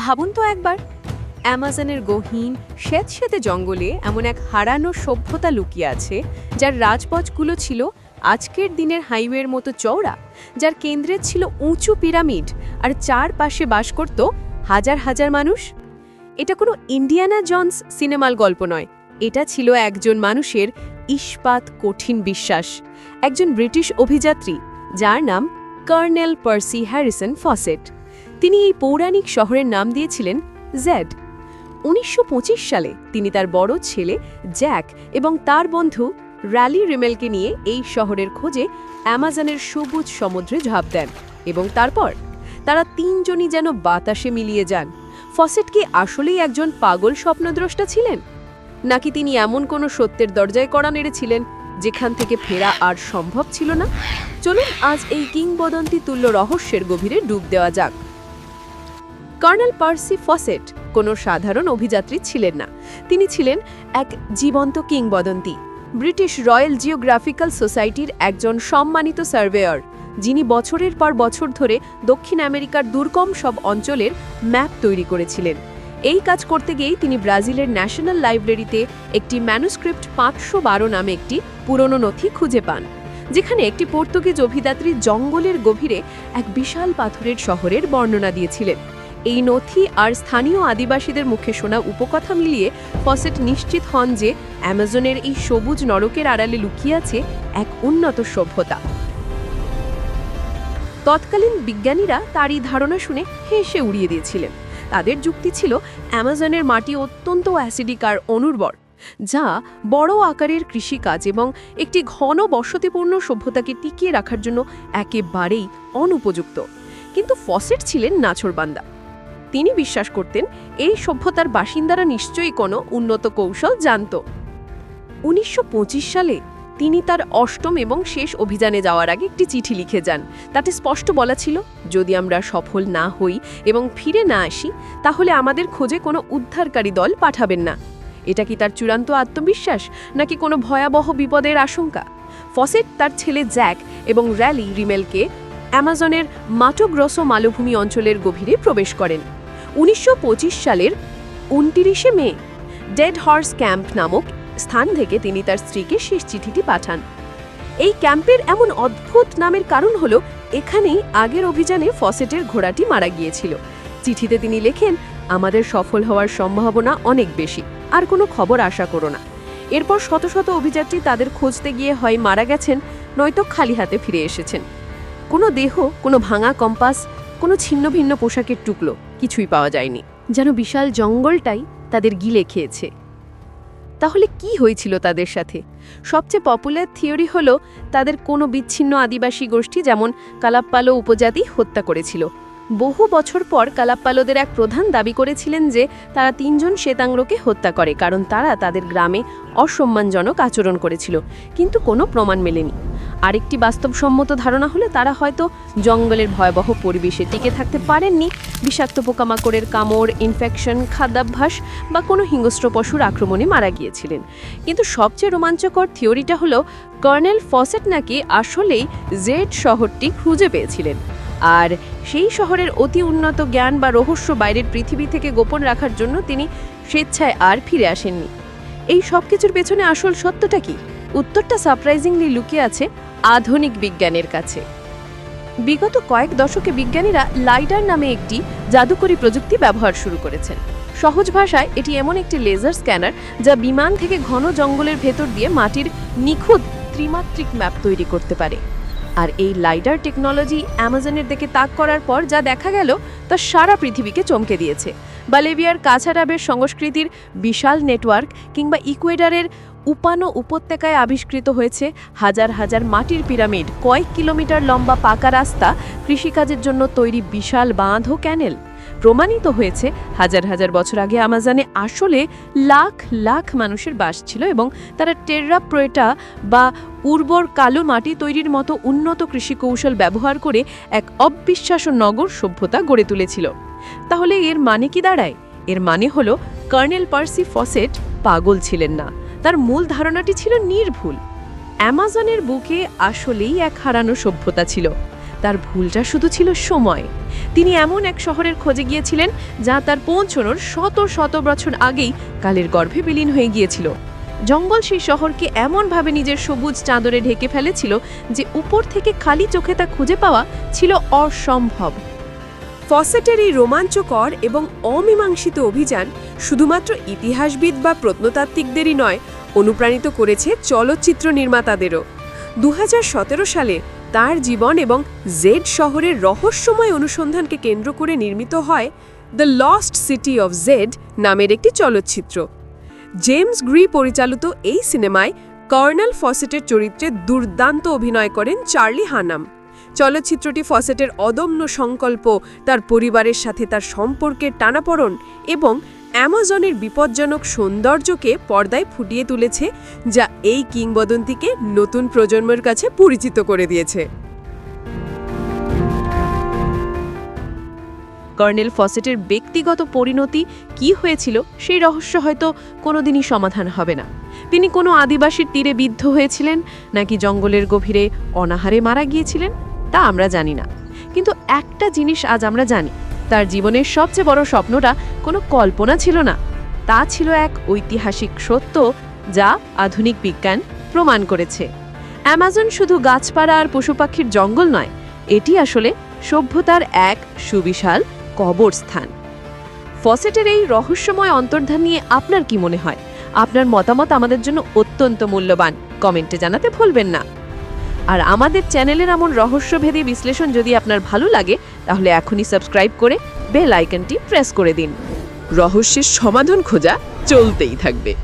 ভাবুন তো একবার, অ্যামাজনের গহীন স্বেতসেতে জঙ্গলে এমন এক হারানো সভ্যতা লুকিয়ে আছে, যার রাজপথগুলো ছিল আজকের দিনের হাইওয়ের মতো চওড়া, যার কেন্দ্রে ছিল উঁচু পিরামিড, আর চারপাশে বাস করত হাজার হাজার মানুষ। এটা কোনো ইন্ডিয়ানা জনস সিনেমার গল্প নয়, এটা ছিল একজন মানুষের ইস্পাত কঠিন বিশ্বাস, একজন ব্রিটিশ অভিযাত্রী, যার নাম কর্নেল পার্সি হ্যারিসন ফসেট। তিনি এই পৌরাণিক শহরের নাম দিয়েছিলেন জ্যাড উনিশশো পঁচিশ সালে তিনি তার বড় ছেলে জ্যাক এবং তার বন্ধু র্যালি রিমেলকে নিয়ে এই শহরের খোঁজে অ্যামাজনের সবুজ সমুদ্রে ঝাঁপ দেন এবং তারপর তারা তিনজনই যেন বাতাসে মিলিয়ে যান। ফসেট কি আসলেই একজন পাগল স্বপ্নদ্রষ্টা ছিলেন? নাকি তিনি এমন কোনো সত্যের দরজায় কড়া নেড়েছিলেন যেখান থেকে ফেরা আর সম্ভব ছিল না? চলুন আজ এই কিংবদন্তি তুল্য রহস্যের গভীরে ডুব দেওয়া যাক। কর্নেল পার্সি ফসেট কোনো সাধারণ অভিযাত্রী ছিলেন না। তিনি ছিলেন এক জীবন্ত কিংবদন্তি। ব্রিটিশ রয়্যাল জিওগ্রাফিক্যাল সোসাইটির একজন সম্মানিত সার্ভেয়ার, যিনি বছরের পর বছর ধরে দক্ষিণ আমেরিকার দুর্গম সব অঞ্চলের ম্যাপ তৈরি করেছিলেন। এই কাজ করতে গিয়েই তিনি ব্রাজিলের ন্যাশনাল লাইব্রেরিতে একটি ম্যানুস্ক্রিপ্ট পাঁচশো বারো নামে একটি পুরনো নথি খুঁজে পান, যেখানে একটি পর্তুগিজ অভিযাত্রী জঙ্গলের গভীরে এক বিশাল পাথরের শহরের বর্ণনা দিয়েছিলেন। এই নথি আর স্থানীয় আদিবাসীদের মুখে শোনা উপকথা মিলিয়ে ফসেট নিশ্চিত হন যে অ্যামাজনের এই সবুজ নরকের আড়ালে লুকিয়ে আছে এক উন্নত সভ্যতা। তৎকালীন বিজ্ঞানীরা তার এই ধারণা শুনে হেসে উড়িয়ে দিয়েছিলেন। তাদের যুক্তি ছিল, অ্যামাজনের মাটি অত্যন্ত অ্যাসিডিক আর অনুর্বর, যা বড় আকারের কৃষিকাজ এবং একটি ঘন বসতিপূর্ণ সভ্যতাকে টিকিয়ে রাখার জন্য একেবারেই অনুপযুক্ত। কিন্তু ফসেট ছিলেন নাছরবান্দা তিনি বিশ্বাস করতেন, এই সভ্যতার বাসিন্দারা নিশ্চয়ই কোনো উন্নত কৌশল জানত। উনিশশো পঁচিশ সালে তিনি তার অষ্টম এবং শেষ অভিযানে যাওয়ার আগে একটি চিঠি লিখে যান। তাতে স্পষ্ট বলা ছিল, যদি আমরা সফল না হই এবং ফিরে না আসি, তাহলে আমাদের খোঁজে কোনো উদ্ধারকারী দল পাঠাবেন না। এটা কি তার চূড়ান্ত আত্মবিশ্বাস, নাকি কোনো ভয়াবহ বিপদের আশঙ্কা? ফসেট তার ছেলে জ্যাক এবং র্যালি রিমেলকে অ্যামাজনের মাটোগ্রসো মালভূমি অঞ্চলের গভীরে প্রবেশ করেন। উনিশশো পঁচিশ সালের উনতিরিশে মে ডেড হর্স ক্যাম্প নামক স্থান থেকে তিনি তার স্ত্রীকে শেষ চিঠিটি পাঠান। এই ক্যাম্পের এমন অদ্ভুত নামের কারণ হলো, এখানেই আগের অভিযানে ফসেটের ঘোড়াটি মারা গিয়েছিল। চিঠিতে তিনি লেখেন, আমাদের সফল হওয়ার সম্ভাবনা অনেক বেশি, আর কোনো খবর আশা করো না। এরপর শত শত অভিযাত্রী তাদের খুঁজতে গিয়ে হয় মারা গেছেন, নয়তো খালি হাতে ফিরে এসেছেন। কোনো দেহ, কোনো ভাঙা কম্পাস, কোনো ছিন্ন ভিন্ন পোশাকের টুকলো কিছুই পাওয়া যায়নি। যেন বিশাল জঙ্গলটাই তাদের গিলে খেয়েছে। তাহলে কি হয়েছিল তাদের সাথে? সবচেয়ে পপুলার থিওরি হল, তাদের কোনো বিচ্ছিন্ন আদিবাসী গোষ্ঠী যেমন কালাপ্পালো উপজাতি হত্যা করেছিল। বহু বছর পর কালাপ্পালোদের এক প্রধান দাবি করেছিলেন যে, তারা তিনজন শ্বেতাঙ্গকে হত্যা করে, কারণ তারা তাদের গ্রামে অসম্মানজনক আচরণ করেছিল। কিন্তু কোনো প্রমাণ মেলেনি। আরেকটি বাস্তবসম্মত ধারণা হলে তারা হয়তো জঙ্গলের ভয়াবহ পরিবেশে টিকে থাকতে পারেননি, বিষাক্ত পোকামাকড়ের কামড় ইনফেকশন খাদ্যাভ্যাস বা কোনো হিংস্র পশুর আক্রমণে মারা গিয়েছিলেন। কিন্তু সবচেয়ে রোমাঞ্চকর থিওরিটা হলো কর্নেল ফসেট নাকি আসলেই জেড শহরটি খুঁজে পেয়েছিলেন। আর সেই শহরের অতি উন্নত জ্ঞান বা রহস্য বাইরের পৃথিবী থেকে গোপন রাখার জন্য তিনি স্বেচ্ছায় আর ফিরে আসেননি। এই সব কিছুর পেছনে আসল সত্যটা কি? উত্তরটা সারপ্রাইজিংলি লুকিয়ে আছে আধুনিক বিজ্ঞানের কাছে। বিগত কয়েক দশকে বিজ্ঞানীরা লাইডার নামে একটি জাদুকরী প্রযুক্তি ব্যবহার শুরু করেছেন। সহজ ভাষায় এটি এমন একটি লেজার স্ক্যানার যা বিমান থেকে ঘন জঙ্গলের ভেতর দিয়ে মাটির নিখুঁত ত্রিমাত্রিক ম্যাপ তৈরি করতে পারে। আর এই লাইডার টেকনোলজি অ্যামাজনের দিকে তাক করার পর যা দেখা গেল তা সারা পৃথিবীকে চমকে দিয়েছে। বালেভিয়ার কাছারাবের সংস্কৃতির বিশাল নেটওয়ার্ক কিংবা ইকুয়েডারের উপানো উপত্যকায় আবিষ্কৃত হয়েছে হাজার হাজার মাটির পিরামিড, কয়েক কিলোমিটার লম্বা পাকা রাস্তা, কৃষিকাজের জন্য তৈরি বিশাল বাঁধ ও ক্যানেল। প্রমাণিত হয়েছে, হাজার হাজার বছর আগে আমাজনে আসলে লাখ লাখ মানুষের বাস ছিল এবং তারা টেররা প্রয়েটা বা উর্বর কালো মাটি তৈরির মতো উন্নত কৃষি কৌশল ব্যবহার করে এক অবিশ্বাস্য নগর সভ্যতা গড়ে তুলেছিল। তাহলে এর মানে কি দাঁড়ায়? এর মানে হলো, কর্নেল পার্সি ফসেট পাগল ছিলেন না। তার মূল ধারণাটি ছিল নির্ভুল। অ্যামাজনের বুকে আসলেই এক হারানো সভ্যতা ছিল। তার ভুলটা শুধু ছিল সময়। তিনি এমন এক শহরের খোঁজে গিয়েছিলেন, যা তার পৌঁছনোর শত শত বছর আগেই কালের গর্ভে বিলীন হয়ে গিয়েছিল। জঙ্গল সেই শহরকে এমনভাবে নিজের সবুজ চাদরে ঢেকে ফেলেছিল যে উপর থেকে খালি চোখে তা খুঁজে পাওয়া ছিল অসম্ভব। ফসেটের এই রোমাঞ্চকর এবং অমীমাংসিত অভিযান শুধুমাত্র ইতিহাসবিদ বা প্রত্নতাত্ত্বিকদেরই নয়, অনুপ্রাণিত করেছে চলচ্চিত্র নির্মাতাদেরও। দু হাজার সতেরো সালে তার জীবন এবং জেড শহরের রহস্যময় অনুসন্ধানকে কেন্দ্র করে নির্মিত হয় the lost city of Z নামের একটি চলচ্চিত্র। জেমস গ্রি পরিচালিত এই সিনেমায় কর্নেল ফসেটের চরিত্রে দুর্দান্ত অভিনয় করেন চার্লি হানাম। চলচ্চিত্রটি ফসেটের অদম্য সংকল্প, তার পরিবারের সাথে তার সম্পর্কের টানাপড়ন এবং অ্যামাজনের বিপজ্জনক সৌন্দর্যকে পর্দায় ফুটিয়ে তুলেছে, যা এই কিংবদন্তিকে নতুন প্রজন্মের কাছে পরিচিত করে দিয়েছে। কর্নেল ফসেটের ব্যক্তিগত পরিণতি কি হয়েছিল, সেই রহস্য হয়তো কোনোদিনই সমাধান হবে না। তিনি কোনো আদিবাসীর তীরে বিদ্ধ হয়েছিলেন, নাকি জঙ্গলের গভীরে অনাহারে মারা গিয়েছিলেন? তা আমরা জানি না। কিন্তু একটা জিনিস আজ আমরা জানি, তার জীবনের সবচেয়ে বড় স্বপ্নটা কোনো কল্পনা ছিল না। তা ছিল এক ঐতিহাসিক সত্য যা আধুনিক বিজ্ঞান প্রমাণ করেছে। অ্যামাজন শুধু গাছপাড়া আর পশু পাখির জঙ্গল নয়, এটি আসলে সভ্যতার এক সুবিশাল কবরস্থান ফসেটের এই রহস্যময় অন্তর্ধান নিয়ে আপনার কি মনে হয়? আপনার মতামত আমাদের জন্য অত্যন্ত মূল্যবান। কমেন্টে জানাতে ভুলবেন না। আর আমাদের চ্যানেলের এমন রহস্যভেদী বিশ্লেষণ যদি আপনার ভালো লাগে, তাহলে এখনই সাবস্ক্রাইব করে বেল আইকনটি প্রেস করে দিন। রহস্যের সমাধান খোঁজা চলতেই থাকবে।